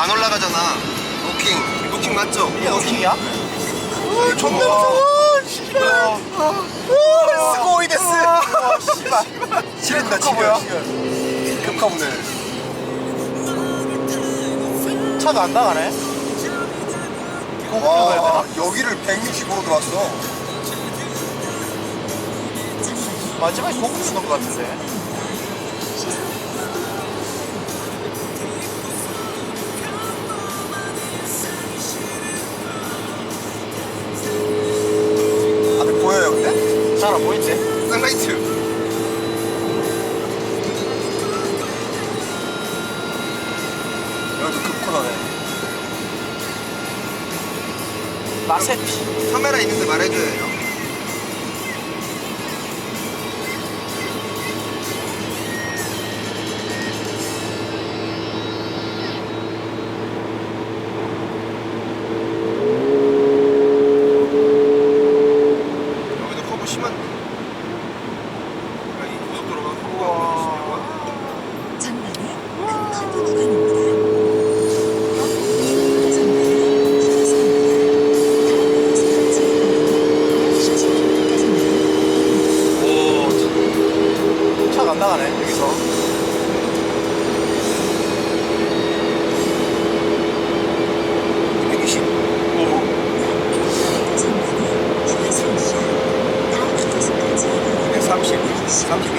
안 올라가잖아. 루킹. 루킹 맞죠? 이게 너킹이야? 존나 무서워 씨발 스고이 데스. 씨발 지른다 급카 뭐야? 지금. 급카분을. 차가 안 나가네? 와 여기를 165로 들어왔어. 마지막에 고급 넣은 것 같은데 마세피 카메라 있는데 말해줘요. 나가네 여기서 120. 전방에 130. 32.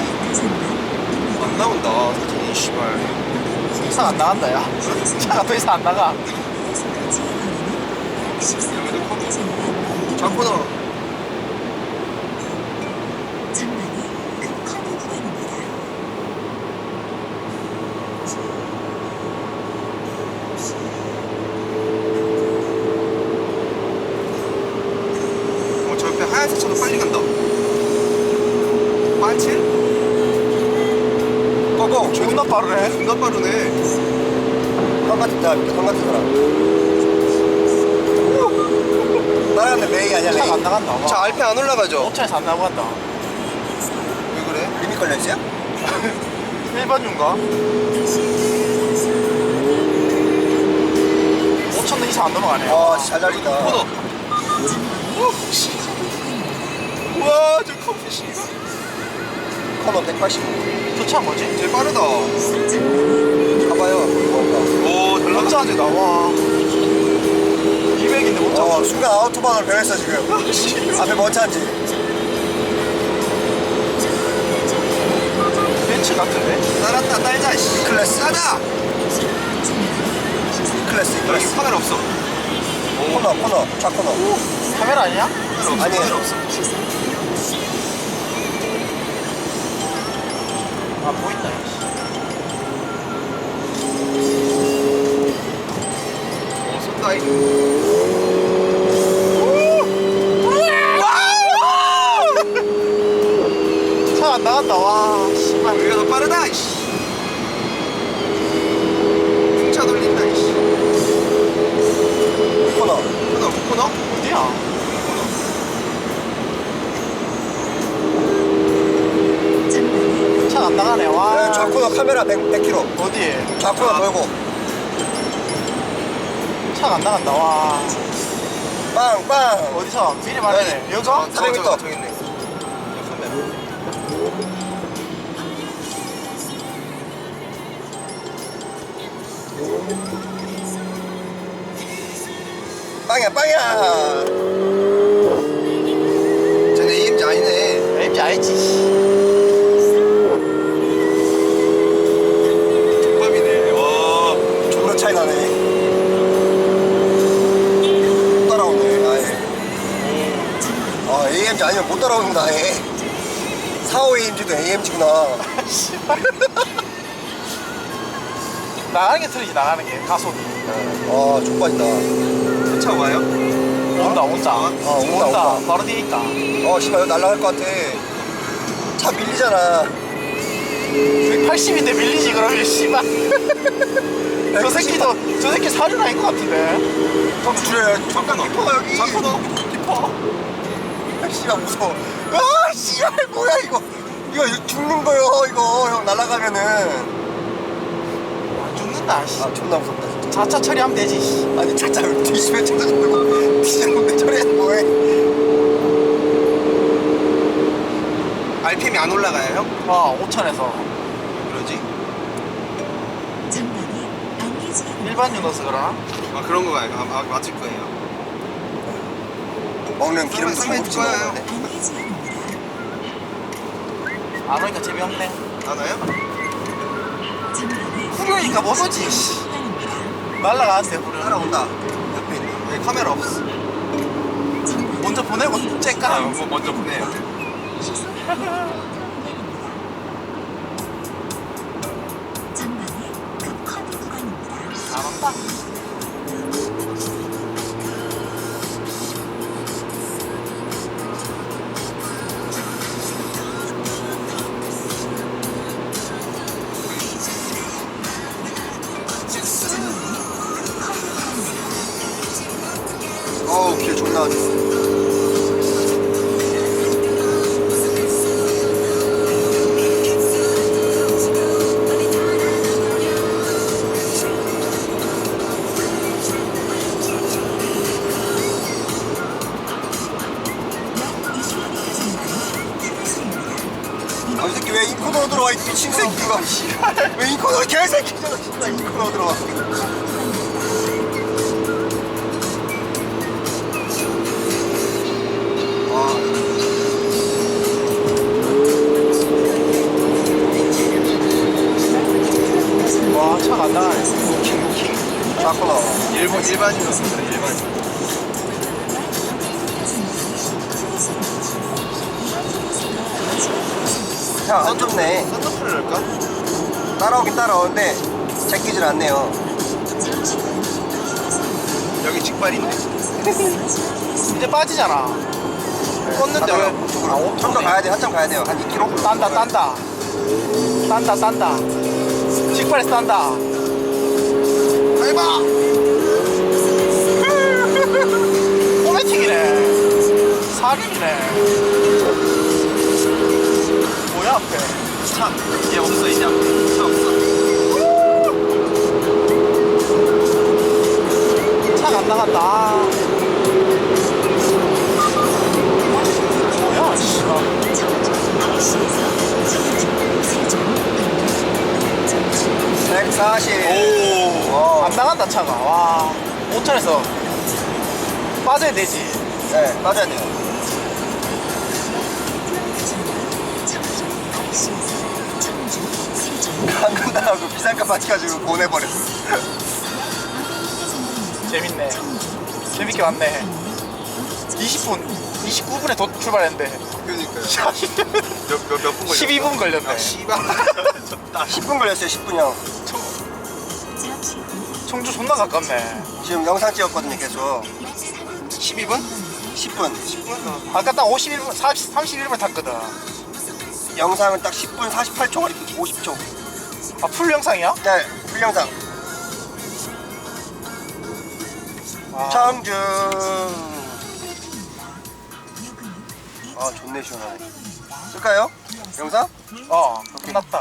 안 나온다. 사진이 씨발. 이상 안 나간다 야 차가 더 이상 안 나가 여기도 커브. 잡코너. 전방에 큰 커브 구간입니다. 어, 저 옆에 하얀색 차도 빨리 간다. 빠칠? 고고. 존나 빠르네 존나 빠르네. 한 같은 자, 한 같은 사람. 따라가는데 레이 아니야 차가 안 레이. 나간다 와. 자, 알페 안 올라가죠? 옵차에서 안 나간다 왜 그래? 리밋 걸렸어요? 1번유인가? 5천원 이상 안 넘어가네 와, 잘 달리다. 코너. 우와, 저 커피씨. 코너 185. 저차 뭐지? 제일 빠르다. 가봐요. 오, 잘 나가. 깜짝이야 와 200인데 못 잡아 어, 순간 아우토반으로 변했어 지금. 앞에 뭐 차인지. 벤츠 같은데? 따랐다, 딸자, 씨. 클래스. 따자! 클래스 여기 클래스. 카메라 없어. 코너 코너 좌 코너. 카메라 아니야? 카메라. 아니에요. 카메라 없어. 아 어디? 좌코너 돌고. 차가 안 나간다 와 빵 빵. 어디서? 미리 말해 네. 여기서? 어, 저거, 400m. 저거, 저기 있네. 빵이야 빵이야. 쟤네 EMG 아니네. MG 알지 따라오는구나 아예. 45 AMG도 AMG구나. 나가는 게 틀리지 나가는 게 가속이 와 족발이다. 차 와요? 온다 온다 어, 온다, 온다. 바로 뒤에 있다 어 씨발 이거 날라갈 것 같아. 차 밀리잖아. 180인데 밀리지 그러면 씨발 저 새끼도 저 새끼 사륜 아닌 것 같은데 좀 줄여요. 잠깐만. 깊어 여기. 잠깐만. 깊어. 아, 씨발 무서워. 아 씨발 뭐야 이거. 이거 죽는 거요 이거 형 날아가면은. 안 죽는 미쳤나 씨. 아 존나 무섭다 진짜 자차 처리하면 되지 씨. 아니 차차를 뒤집어 쳐가지고 뒤집는데 저래 뭐해 RPM이 안 올라가요 형? 어 5천에서 그러지? 전방에 안내지역입니다. 일반 유너스 그러나? 아 그런 거 같아요 아, 아, 맞을 거예요 먹는 기름도 고급지 거예요. 먹는데 안내지역입니다. 안 오니까 재미없네 나나요? 전방에 후려니까 씨. 구간입니다. 날라가는데 후려 따라온다 옆에 있네 네 카메라 없어 먼저 보내고 아 째까 뭐 먼저 보내요 시속 100km 구간입니다. 전방에 급커브 구간입니다. 안 온다 들어와 이 미친 새끼가. 왜 인코너 개새끼잖아 진짜. 인코너 들어와 와 차가 안 나가네 닦구나 일본 일반인이었습니다. 일반인 차 안 좋네. 썬더프를 넣을까? 따라오긴 따라오는데 제끼질 않네요. 여기 직발인데? 이제 빠지잖아. 껐는데 왜? 아, 오- 좀더 가야 돼 한참 가야 돼요. 한 2km 딴다 딴다. 딴다 딴다. 직발에서 딴다. 밟아 앞에 차얘 없어 이제 차 없어. 차가 안 나간다. 아. 뭐야 씨발. 140오 어, 안 나간다 차가. 와. 5천에서 빠져야 되지. 네. 맞아야 돼요 방금 나하고 비상값 받쳐가지고 보내버렸어. 재밌네. 재밌게 왔네. 20분 29분에 도 출발했는데. 그러니까요. 몇몇 분 걸렸어? 12분 걸렸네. 아 씨발 졌다 10분 걸렸어요 10분이요. 청주 존나 가깝네. 지금 영상 찍었거든요 계속. 12분? 10분. 10분? 아까 딱 51분 30, 31분 탔거든. 영상은 딱 10분 48초 50초 아 풀 영상이야? 네 풀영상 아, 청주 아 좋네 시원하네 쓸까요? 영상? 어 끝났다